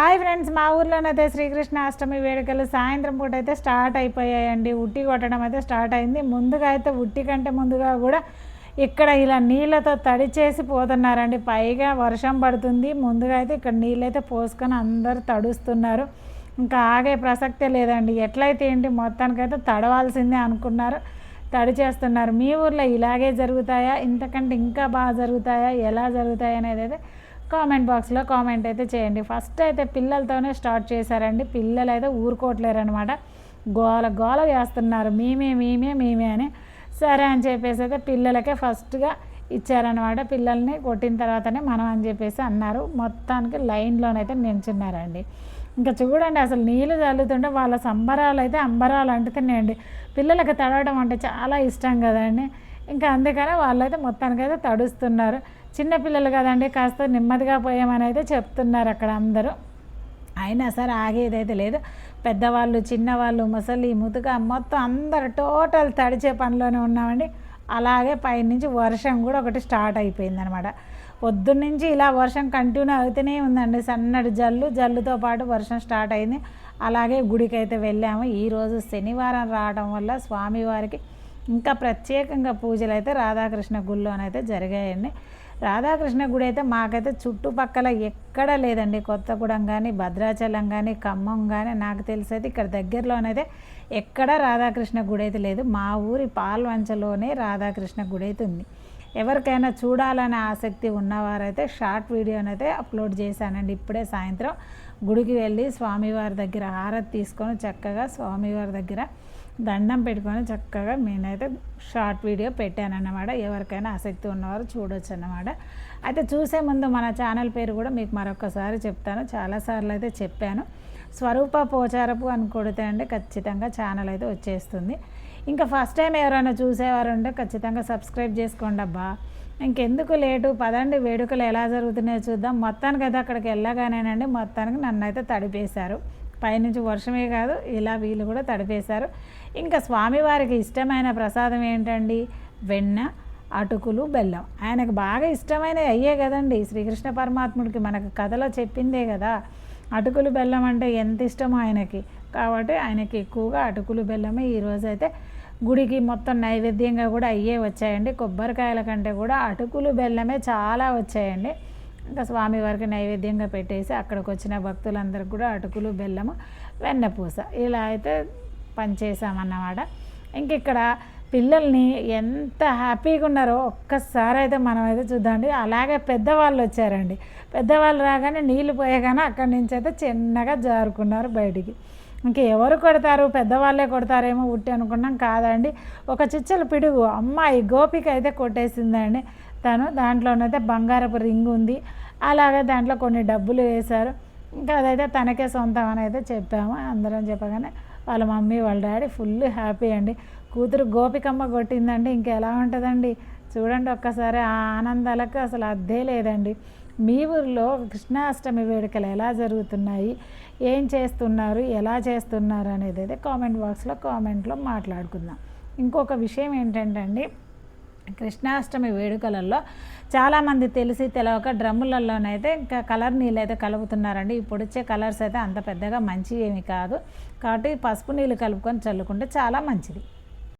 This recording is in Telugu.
హాయ్ ఫ్రెండ్స్ మా ఊర్లోనైతే శ్రీకృష్ణ అష్టమి వేడుకలు సాయంత్రం పూట అయితే స్టార్ట్ అయిపోయాయండి. ఉట్టి కొట్టడం అయితే స్టార్ట్ అయింది. ముందుగా అయితే ఉట్టి కంటే ముందుగా కూడా ఇక్కడ ఇలా నీళ్ళతో తడిచేసి పోతున్నారండి. పైగా వర్షం పడుతుంది. ముందుగా అయితే ఇక్కడ నీళ్ళైతే పోసుకొని అందరూ తడుస్తున్నారు. ఇంకా ఆగే ప్రసక్తే లేదండి. ఎట్లయితే ఏంటి మొత్తానికైతే తడవాల్సిందే అనుకున్నారు. తడి చేస్తున్నారు మీ ఊర్లో ఇలాగే జరుగుతాయా? ఇంతకంటే ఇంకా బాగా జరుగుతాయా? ఎలా జరుగుతాయి అనేది అయితే కామెంట్ బాక్స్లో కామెంట్ అయితే చేయండి. ఫస్ట్ అయితే పిల్లలతోనే స్టార్ట్ చేశారండి. పిల్లలు అయితే ఊరుకోవట్లేరు అనమాట గోల గోల చేస్తున్నారు. మేమే మేమే మేమే అని. సరే అని చెప్పేసి అయితే పిల్లలకే ఫస్ట్గా ఇచ్చారనమాట పిల్లల్ని కొట్టిన తర్వాతనే మనం అని చెప్పేసి అన్నారు. మొత్తానికి లైన్లోనైతే నిల్చున్నారండి. ఇంకా చూడండి అసలు నీళ్ళు చల్లుతుంటే వాళ్ళ సంబరాలు అయితే అంబరాలు అంటుతున్నాయండి. పిల్లలకి తడవడం అంటే చాలా ఇష్టం కదండి. ఇంకా అందుకనే వాళ్ళైతే మొత్తానికైతే తడుస్తున్నారు. చిన్నపిల్లలు కదండి కాస్త నెమ్మదిగా పోయామని అయితే చెప్తున్నారు అక్కడ అందరూ. అయినా సరే ఆగేదైతే లేదు. పెద్దవాళ్ళు చిన్నవాళ్ళు ముసలి ముతుక మొత్తం అందరు టోటల్ తడిచే పనిలోనే ఉన్నామండి. అలాగే పైనుంచి వర్షం కూడా ఒకటి స్టార్ట్ అయిపోయింది అనమాట పొద్దున్నుంచి ఇలా వర్షం కంటిన్యూ అవుతూనే ఉందండి. సన్నటి జల్లు జల్లుతో పాటు వర్షం స్టార్ట్ అయింది. అలాగే గుడికి అయితే వెళ్ళాము ఈరోజు శనివారం రావడం వల్ల స్వామివారికి ఇంకా ప్రత్యేకంగా పూజలు అయితే రాధాకృష్ణ గుళ్ళోనైతే జరిగాయండి. రాధాకృష్ణ గుడి అయితే మాకైతే చుట్టుపక్కల ఎక్కడ లేదండి. కొత్తగూడెం కానీ భద్రాచలం కానీ ఖమ్మం కానీ నాకు తెలిసి అయితే ఇక్కడ దగ్గరలోనైతే ఎక్కడ రాధాకృష్ణ గుడి అయితే లేదు. మా ఊరి పాల్వంచలోనే రాధాకృష్ణ గుడి అయితే ఉంది. ఎవరికైనా చూడాలనే ఆసక్తి ఉన్నవారైతే షార్ట్ వీడియోనైతే అప్లోడ్ చేశానండి. ఇప్పుడే సాయంత్రం గుడికి వెళ్ళి స్వామివారి దగ్గర హారతి తీసుకొని చక్కగా స్వామివారి దగ్గర దండం పెట్టుకొని చక్కగా నేనైతే షార్ట్ వీడియో పెట్టానన్నమాట. ఎవరికైనా ఆసక్తి ఉన్నవారు చూడొచ్చు అన్నమాట అయితే చూసే ముందు మన ఛానల్ పేరు కూడా మీకు మరొకసారి చెప్తాను. చాలాసార్లు అయితే చెప్పాను. స్వరూప పోచారపు అని కొడితే అండి ఖచ్చితంగా ఛానల్ అయితే వచ్చేస్తుంది. ఇంకా ఫస్ట్ టైం ఎవరైనా చూసేవారు ఉంటే ఖచ్చితంగా సబ్స్క్రైబ్ చేసుకోండి అబ్బా. ఇంకెందుకు లేటు? పదండి వేడుకలు ఎలా జరుగుతున్నాయో చూద్దాం. మొత్తానికి అయితే అక్కడికి వెళ్ళగానేనండి మొత్తానికి నన్ను అయితే తడిపేశారు. పైనుంచి వర్షమే కాదు ఇలా వీళ్ళు కూడా తడిపేశారు. ఇంకా స్వామివారికి ఇష్టమైన ప్రసాదం ఏంటండి? వెన్న అటుకులు బెల్లం. ఆయనకు బాగా ఇష్టమైనవి అయ్యే కదండి. శ్రీకృష్ణ పరమాత్ముడికి మనకు కథలో చెప్పిందే కదా. అటుకులు బెల్లం అంటే ఎంత ఇష్టమో ఆయనకి. కాబట్టి ఆయనకి ఎక్కువగా అటుకులు బెల్లమే ఈరోజు అయితే గుడికి మొత్తం నైవేద్యంగా కూడా అయ్యే వచ్చాయండి. కొబ్బరికాయల కంటే కూడా అటుకులు బెల్లమే చాలా వచ్చాయండి. ఇంకా స్వామివారికి నైవేద్యంగా పెట్టేసి అక్కడికి వచ్చిన భక్తులందరికీ కూడా అటుకులు బెల్లము వెన్నపూస ఇలా అయితే పనిచేసామన్నమాట ఇంక ఇక్కడ పిల్లల్ని ఎంత హ్యాపీగా ఉన్నారో ఒక్కసారి అయితే మనం అయితే చూద్దామండి. అలాగే పెద్దవాళ్ళు వచ్చారండి. పెద్దవాళ్ళు రాగానే నీళ్ళు పోయగానే అక్కడి నుంచి అయితే చిన్నగా జారుకున్నారు బయటికి. ఇంకా ఎవరు కొడతారు? పెద్దవాళ్ళే కొడతారేమో ఉట్టి అనుకున్నాం కాదండి. ఒక చిచ్చల పిడుగు. అమ్మాయి గోపిక అయితే కొట్టేసిందండి. తను దాంట్లోనైతే బంగారపు రింగ్ ఉంది. అలాగే దాంట్లో కొన్ని డబ్బులు వేశారు. ఇంకా అదైతే తనకే సొంతం అని అయితే చెప్పాము. అందరం చెప్పగానే వాళ్ళ మమ్మీ వాళ్ళ డాడీ ఫుల్ హ్యాపీ అండి. కూతురు గోపికమ్మ కొట్టిందండి. ఇంకా ఎలా ఉంటుందండి? చూడండి ఒక్కసారి ఆ ఆనందాలకు అసలు అద్దే లేదండి. మీ ఊర్లో కృష్ణాష్టమి వేడుకలు ఎలా జరుగుతున్నాయి? ఏం చేస్తున్నారు? ఎలా చేస్తున్నారు అనేది అయితే కామెంట్ బాక్స్లో కామెంట్లో మాట్లాడుకుందాం. ఇంకొక విషయం ఏంటంటే అండి కృష్ణాష్టమి వేడుకలలో చాలామంది తెలిసి తెలవక డ్రమ్ములలోనైతే ఇంకా కలర్ నీళ్ళు అయితే కలుపుతున్నారండి. ఇప్పుడు వచ్చే కలర్స్ అయితే అంత పెద్దగా మంచి ఏమి కాదు. కాబట్టి పసుపు నీళ్ళు కలుపుకొని చల్లుకుంటే చాలా మంచిది.